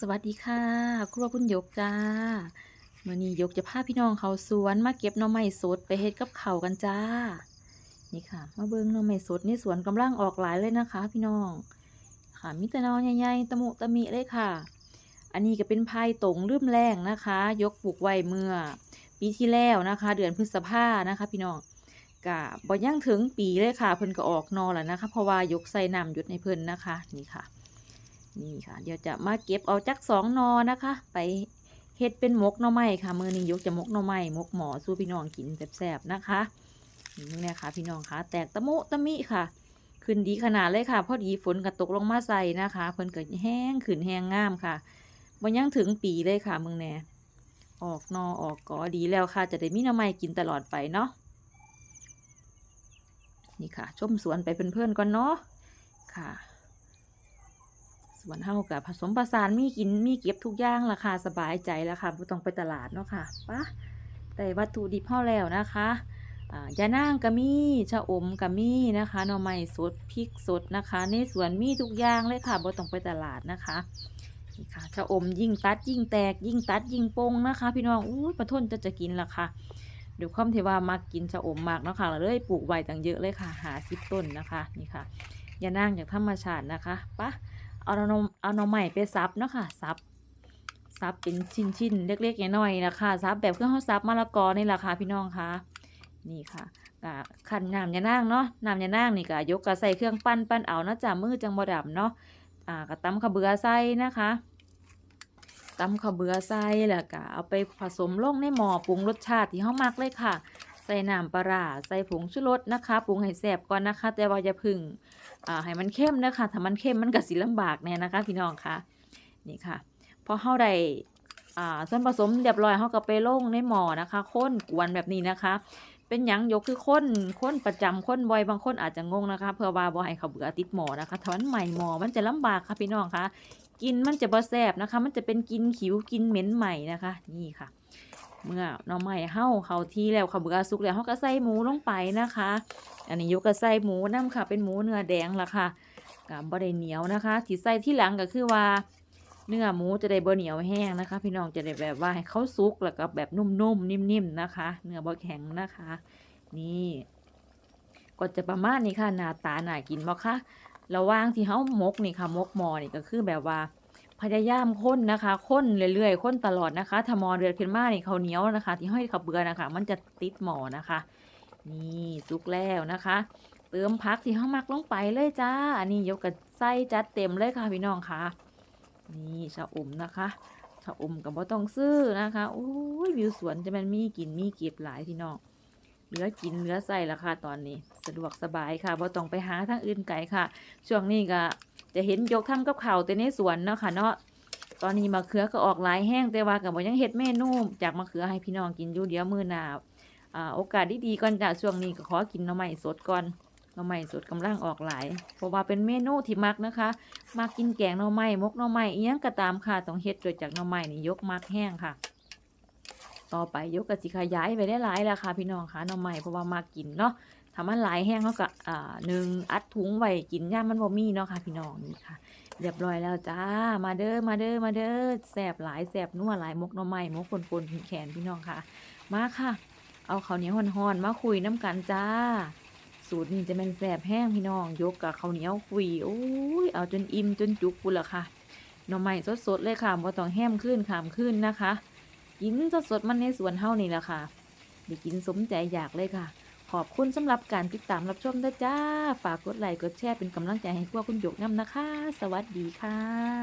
สวัสดีค่ะ ครัวคุณยกจ้ามื่อนี้ยกจะพาพี่น้องเขาสวนมาเก็บหน่อไม้สดไปเฮ็ดกับเขากันจ้า นี่ค่ะ มาเบิ่งหน่อไม้สดในสวนกำลังออกหลายเลยนะคะ พี่น้อง ค่ะมีแต่นอใหญ่ๆตะมุตะมิเลยค่ะ อันนี้ก็เป็นพายตงลืมแรงนะคะ ยกปลูกไว้เมื่อ ปีที่แล้วนะคะ เดือนพฤษภานะคะ พี่น้องกะบ่ยังถึงปีเลยค่ะ เพิ่นก็ออกนอแล้วนะคะ เพราะว่ายกใส่น้ำหยุดในเพิ่นนะคะ นี่ค่ะ นี่ค่ะ เดี๋ยวจะมาเก็บเอาจักสองนอนะคะ ไปเฮ็ดเป็นหมกหน่อไม้ค่ะ มือนี้ยกจะหมกหน่อไม้หมกหมอสู้พี่น้องกินแซ่บๆนะคะนี่เนี่ยค่ะ พี่น้องคะแตกตะมุตะมิค่ะ ขึ้นดีขนาดเลยค่ะ พอดีฝนก็ตกลงมาใส่นะคะเพิ่นเก็แห้งขึ้นแห้งงามค่ะบ่ยังถึงปีเลยค่ะมึงแน่ออกนอออกกอดีแล้วค่ะ จะได้มีหน่อไม้กินตลอดไปเนาะนี่ค่ะ ชมสวนไปเพื่อนๆก่อนเนาะค่ะ สวนเฮากับผสมผสานมีกินมีเก็บทุกอย่างราคาสบายใจแล้วค่ะบ่ต้องไปตลาดเนาะค่ะปะแต่วัตถุดิบเฮาแล้วนะคะยานางก็มีชะอมก็มีนะคะหน่อไม้สดพริกสดนะคะ ในสวนมีทุกอย่างเลยค่ะบ่ต้องไปตลาดนะคะนี่ค่ะชะอมยิ่งตัดยิ่งแตกยิ่งตัดยิ่งปงนะคะ พี่น้องอู้ยประทนจะจะกินละค่ะเดี๋ยวความที่ว่ามักกินชะอมมากเนาะค่ะเลยปลูกไว้ตั้งเยอะเลยค่ะ หาสิบต้นนะคะนี่ค่ะยานางจากธรรมชาตินะคะปะ เอาหน่อเอาหน่อใหม่ไปซับเนาะค่ะซับซับเป็นชิ้นๆเล็กๆน้อยๆนะคะซับแบบเครื่องเขาซับมะละกอนี่แหละค่ะพี่น้องคะนี่ค่ะกะขันน้ำยานางเนาะน้ำยานางนี่กะยกกะใส่เครื่องปั้นปั้นเอานะจ๊ะมือจังบ่ดำเนาะอ่ากะตำข้าเบือใส่นะคะตำข้าวเบือใส่แล้วก็เอาไปผสมลงในหม้อปรุงรสชาติที่เขามักเลยค่ะ ใส่น้ำปลาราใส่ผงชูรสนะคะปรุงให้แซ่บก่อนนะคะ แต่ว่าอย่าพึ่งอาให้มันเข้มนะคะถ้ามันเข้มมันก็สิลำบากแน่นะคะ พี่น้องคะนี่ค่ะพอเฮาได้ส่วนผสมเรียบร้อยเฮาก็ไปลงในหม้อนะคะข้นกวนแบบนี้นะคะ เป็นหยังยกคือข้นข้นประจำข้นบ่อยบางคนอาจจะงงนะคะ เพื่อว่าบ่ให้เขาเบื่อติดหม้อนะคะถ้ามันใหม่หม้อมันจะลำบากค่ะพี่น้องคะกินมันจะบ่แซ่บนะคะ มันจะเป็นกินขิวกินเหม็นใหม่นะคะ นี่ค่ะ เมื่อน่อไม้เฮาเขาที่แล้วเขาเบื่อสุกแล้วเฮาก็ใส่หมูลงไปนะคะ อันนี้ยกกระใส่หมูน้ำค่ะ เป็นหมูเนื้อแดงละค่ะกับบได้เหนียวนะคะที่ใส่ที่หลังก็คือว่าเนื้อหมูจะได้บ่เหนียวแห้งนะคะ พี่น้องจะได้แบบว่าให้เขาสุกแล้วก็แบบนุ่มๆนิ่มๆนะคะ เนื้อบ่แข็งนะคะ นี่ก็จะประมาณนี้ค่ะหน้าตาหน่ากินบ่คะระว่างที่เฮาหมกนี่ค่ะหมกหมอนี่ก็คือแบบว่า พยายามค้นนะคะค้นเรื่อยๆค้นตลอดนะคะถ้ามอเดือดขึ้นมานี่เขาเหนียวนะคะ ที่ห้อยขับเบือนะคะ มันจะติดหมอนะคะ นี่สุกแล้วนะคะ เติมพักที่เขามักลงไปเลยจ้า อันนี้ยกกระไส้จัดเต็มเลยค่ะพี่น้องค่ะ นี่ชะอมนะคะชะอมกับบ่ต้องซื้อนะคะโอ้ยวิวสวนจะมันมีกินมีเก็บหลายพี่น้อง เหลือกินเหลือใส่ละค่ะตอนนี้ สะดวกสบายค่ะบ่ต้องไปหาทางอื่นไกลค่ะ ช่วงนี้ก็จะเห็นยกทำกับข้าวแต่ในสวนเนาะค่ะเนาะตอนนี้มะเขือก็ออกหลายแห้งแต่ว่ากับบยังเฮ็ดเมนูจากมะเขือให้พี่น้องกินอยู่เดี๋ยวมือหนาอ่าโอกาสดีๆก่อนจ้ะช่วงนี้ก็ขอกินหน่อไม้สดก่อนหน่อไม้สดกำลังออกหลายเพราะว่าเป็นเมนูที่มักนะคะมักกินแกงหน่อไม้มกหน่อไม้อีหยังก็ตามค่ะต้องเฮ็ดโดยจากหน่อไม้นี่ยกมักแห้งค่ะ ต่อไปยกกะสิขยายไปได้หลายแล้วค่ะพี่น้องค่ะน่อไม้เพราะว่ามากินเนาะถ้ามันหลายแห้งเขาก็อ่าหนึ่งอัดถุงไว้กินย่ามมันบ่มีเนาะค่ะพี่น้องนี่ค่ะ เรียบร้อยแล้วจ้ามาเด้อมาเด้อมาเด้อแสบหลายแสบนัวหลายมกน่อไม้มกปนๆแขนพี่น้องค่ะ มาค่ะ เอาเขาเหนียวห่อนๆมาคุยน้ำกันจ้าสูตรนี้จะเป็นแสบแห้งพี่น้องยกกับข้าวเหนียวคุยโอ้ยเอาจนอิ่มจนจุกปุละค่ะหน่อไม้สดๆเลยค่ะบ่ต้องแห้มขึ้นขามขึ้นนะคะ กินสดๆมันในสวนเฮานี่แหละค่ะได้กินสมใจอยากเลยค่ะ ขอบคุณสำหรับการติดตามรับชมด้วยจ้า ฝากกดไลค์กดแชร์เป็นกำลังใจให้พวกคุณหยกน้ำนะคะ สวัสดีค่ะ